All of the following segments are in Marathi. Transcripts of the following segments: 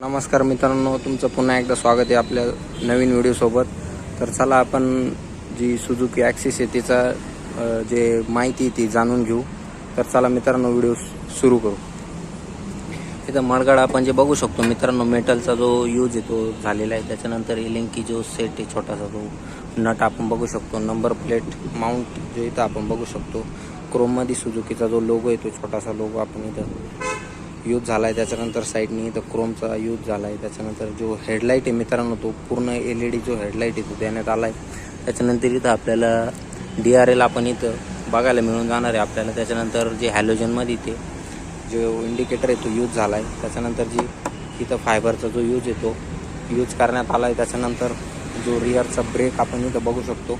नमस्कार मित्रांनो तुमचं पुन्हा एकदा स्वागत आहे आपल्या नवीन व्हिडिओसोबत तर चला आपण जी सुझुकी ॲक्सिस आहे तिचा जे माहिती आहे ती जाणून घेऊ. तर चला मित्रांनो व्हिडिओ सुरू करू. इथं मडगाड आपण जे बघू शकतो मित्रांनो मेटलचा जो यूज आहे तो झालेला आहे. त्याच्यानंतर इलिंकी जो सेट आहे छोटासा तो नट आपण बघू शकतो. नंबर प्लेट माउंट जो इथं आपण बघू शकतो. क्रोममध्ये सुझुकीचा जो लोगो आहे तो छोटासा लोगो आपण इथं यूज झाला आहे त्याच्यानंतर साईडनी इथं क्रोमचा यूज झाला आहे त्याच्यानंतर जो हेडलाईट आहे मित्रांनो तो पूर्ण एल ई डी जो हेडलाईट आहे तो देण्यात आला आहे त्याच्यानंतर इथं आपल्याला डी आर एल आपण इथं बघायला मिळून जाणार आहे. आपल्याला त्याच्यानंतर जे हॅलोजनमध्ये ते जो इंडिकेटर आहे तो यूज झाला आहे त्याच्यानंतर जी इथं फायबरचा जो यूज आहे तो यूज करण्यात आला आहे त्याच्यानंतर जो रिअरचा ब्रेक आपण इथं बघू शकतो.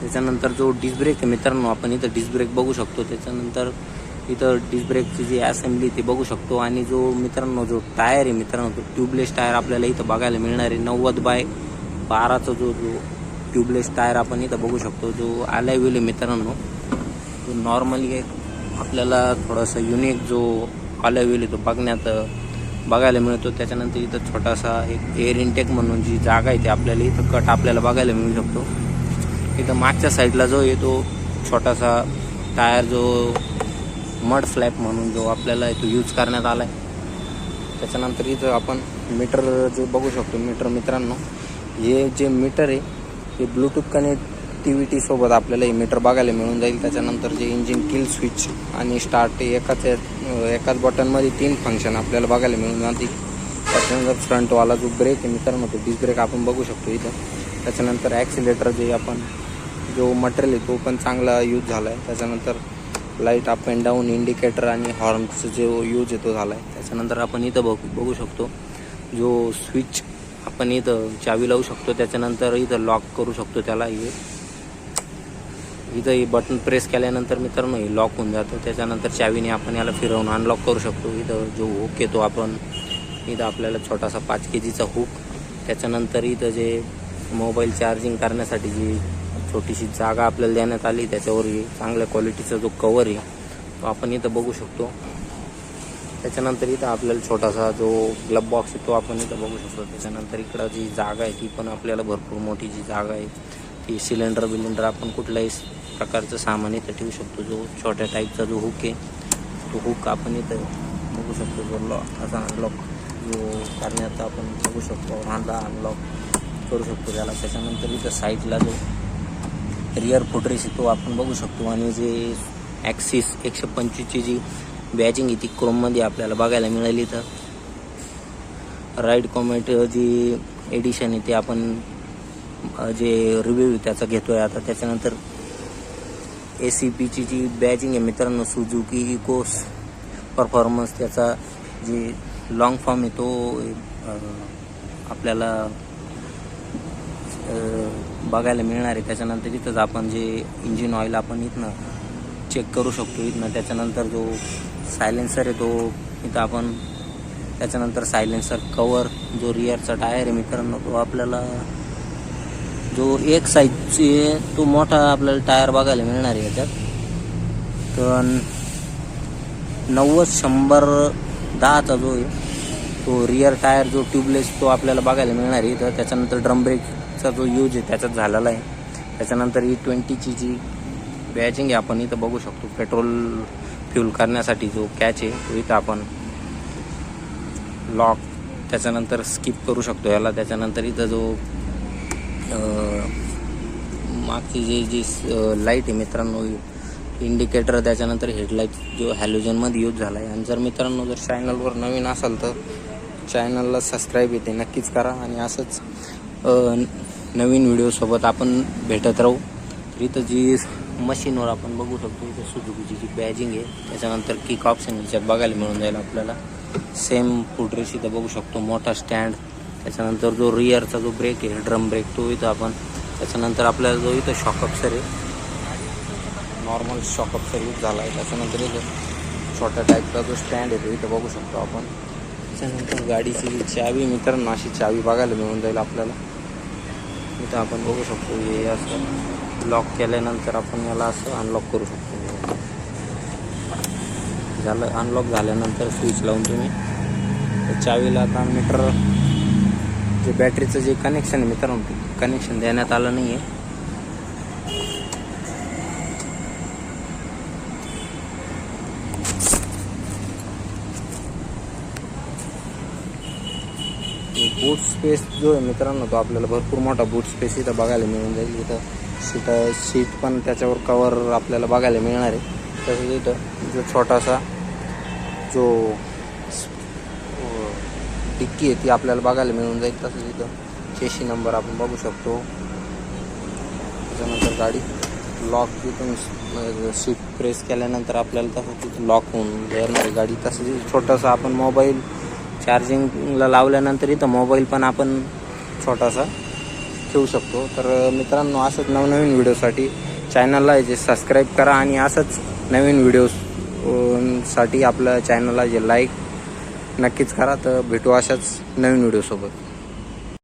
त्याच्यानंतर जो डिस्क ब्रेक आहे मित्रांनो आपण इथं डिस्क ब्रेक बघू शकतो. त्याच्यानंतर इथं डिस्क ब्रेकची जी असेंब्ली ती बघू शकतो. आणि जो मित्रांनो जो टायर आहे मित्रांनो तो ट्यूबलेस टायर आपल्याला इथं बघायला मिळणार आहे. नव्वद बाय बाराचा जो जो ट्यूबलेस टायर आपण इथं बघू शकतो जो आलाय व्हील आहे मित्रांनो. तो नॉर्मली एक आपल्याला थोडासा युनिक जो आलाय व्हील आहे तो बघण्यात बघायला मिळतो. त्याच्यानंतर इथं छोटासा एक एअर इनटेक म्हणून जी जागा आहे ती आपल्याला इथं कट आपल्याला बघायला मिळू शकतो. इथं मागच्या साईडला जो आहे तो छोटासा टायर जो मड स्लॅब म्हणून जो आपल्याला तो यूज करण्यात आला आहे त्याच्यानंतर इथं आपण मीटर जे बघू शकतो मीटर मित्रांनो हे जे मीटर आहे हे ब्लूटूथ कनेक्टिव्हिटी सोबत आपल्याला हे मीटर बघायला मिळून जाईल. त्याच्यानंतर जे इंजिन किल स्विच आणि स्टार्ट एकाच एकाच बटनमध्ये तीन फंक्शन आपल्याला बघायला मिळून जातील. त्याच्यानंतर फ्रंटवाला जो ब्रेक आहे मित्रांनो तो डिस्क ब्रेक आपण बघू शकतो इथं. त्याच्यानंतर ॲक्सिलेटर जे आपण जो मटेरियल आहे तो पण चांगला यूज झाला आहे त्याच्यानंतर light up and down indicator आणि हॉर्नचं जो यूज येतो झाला आहे त्याच्यानंतर आपण इथं बघू बघू शकतो. जो स्विच आपण इथं चावी लावू शकतो त्याच्यानंतर इथं लॉक करू शकतो त्याला. हे इथं हे बटन प्रेस केल्यानंतर मित्रांनो हे लॉक होऊन जातं. त्याच्यानंतर चावीने आपण याला फिरवून अनलॉक करू शकतो. इथं जो हुक येतो आपण इथं आपल्याला छोटासा पाच के जीचा हुक त्याच्यानंतर इथं जे मोबाईल चार्जिंग करण्यासाठी जी छोटीशी जागा आपल्याला देण्यात आली. त्याच्यावरही चांगल्या क्वालिटीचा जो कवर आहे तो आपण इथं बघू शकतो. त्याच्यानंतर इथं आपल्याला छोटासा जो ग्लब बॉक्स आहे तो आपण इथं बघू शकतो. त्याच्यानंतर इकडं जी जागा आहे ती पण आपल्याला भरपूर मोठी जी जागा आहे. ती सिलेंडर बिलेंडर आपण कुठल्याही प्रकारचं सामान इथं ठेवू शकतो. जो छोट्या टाईपचा जो हुक आहे तो हुक आपण इथं बघू शकतो. जो लॉक असा अनलॉक जो करण्याचा आपण बघू शकतो. हांदा अनलॉक करू शकतो त्याला. त्याच्यानंतर इथं साईडला जो रिअर फुटरेस आहे तो आपण बघू शकतो. आणि जे ॲक्सिस एकशे पंचवीसची जी बॅचिंग आहे ती क्रोममध्ये आपल्याला बघायला मिळाली. तर राईट कॉमेट जी एडिशन आहे ते आपण जे रिव्ह्यू त्याचा घेतो आहे आता त्याच्यानंतर ए सी पीची जी बॅजिंग आहे मित्रांनो सुजुकी इकोस परफॉर्मन्स त्याचा जे लॉंग फॉर्म आहे तो आपल्याला बघायला मिळणार आहे. त्याच्यानंतर इथंच आपण जे इंजिन ऑइल आपण इथनं चेक करू शकतो इथनं त्याच्यानंतर जो सायलेन्सर आहे तो इथं आपण त्याच्यानंतर सायलेन्सर कवर जो रिअरचा टायर आहे मित्रांनो तो आपल्याला जो एक साईजची आहे तो मोठा आपल्याला टायर बघायला मिळणार आहे याच्यात. तर नव्वद शंभर दहाचा जो आहे तो रिअर टायर जो ट्यूबलेस तो आपल्याला बघायला मिळणार आहे तर त्याच्यानंतर ड्रम ब्रेकचा जो यूज आहे त्याच्यात झालेला आहे. त्याच्यानंतर e ई ट्वेंटीची जी बॅचिंग आहे आपण इथं बघू शकतो. पेट्रोल फ्यूल करण्यासाठी जो कॅच आहे तो इथं आपण लॉक त्याच्यानंतर स्किप करू शकतो. याला त्याच्यानंतर इथं जो मागची जे जी लाइट आहे मित्रांनो इंडिकेटर त्याच्यानंतर हेडलाईट जो हॅलोजनमध्ये यूज झाला आहे आणि जर मित्रांनो जर चॅनलवर नवीन असाल तर चॅनलला सबस्क्राईब येते नक्कीच करा आणि असंच नवीन व्हिडिओसोबत आपण भेटत राहू. तर इथं जी मशीनवर आपण बघू शकतो इथं सुजुकीची जी बॅजिंग आहे त्याच्यानंतर किक ऑप्शन याच्यात बघायला मिळून जाईल आपल्याला. सेम फुटरेस इथं बघू शकतो मोठा स्टँड त्याच्यानंतर जो रिअरचा जो ब्रेक आहे ड्रम ब्रेक तो इथं आपण त्याच्यानंतर आपल्याला जो इथं शॉकअप्सर आहे नॉर्मल शॉकअप्सर यूज झाला आहे. त्याच्यानंतर इथं छोट्या टाईपचा जो स्टँड आहे तो इथं बघू शकतो आपण. त्याच्यानंतर गाडीची जी चावी मित्रांनो अशी चावी बघायला मिळून जाईल आपल्याला. इथं आपण बघू शकतो हे असं लॉक केल्यानंतर आपण याला असं अनलॉक करू शकतो. झालं अनलॉक झाल्यानंतर स्विच लावून तुम्ही तर चावीला आता मीटर जे बॅटरीचं जे कनेक्शन आहे मित्रांनो कनेक्शन देण्यात आलं नाही आहे बूट स्पेस जो आहे मित्रांनो तो आपल्याला भरपूर मोठा बूट स्पेस इथं बघायला मिळून जाईल. इथं सीट सीट पण त्याच्यावर कवर आपल्याला बघायला मिळणार आहे. तसंच इथं जो छोटासा जो डिक्की आहे ती आपल्याला बघायला मिळून जाईल. तसंच इथं चेशी नंबर आपण बघू शकतो. त्याच्यानंतर गाडी लॉक तिथून सीट प्रेस केल्यानंतर आपल्याला तसं तिथं लॉक होऊन जाणार आहे गाडी. तसंच छोटासा आपण मोबाईल चार्जिंगला लावल्यानंतर इथं मोबाईल पण आपण छोटासा ठेवू शकतो. तर मित्रांनो असंच नवनवीन व्हिडिओसाठी चॅनलला जे सबस्क्राईब करा आणि असंच नवीन व्हिडिओसाठी आपलं आपल्या चॅनलला जे लाईक नक्कीच करा. तर भेटू अशाच नवीन व्हिडिओसोबत.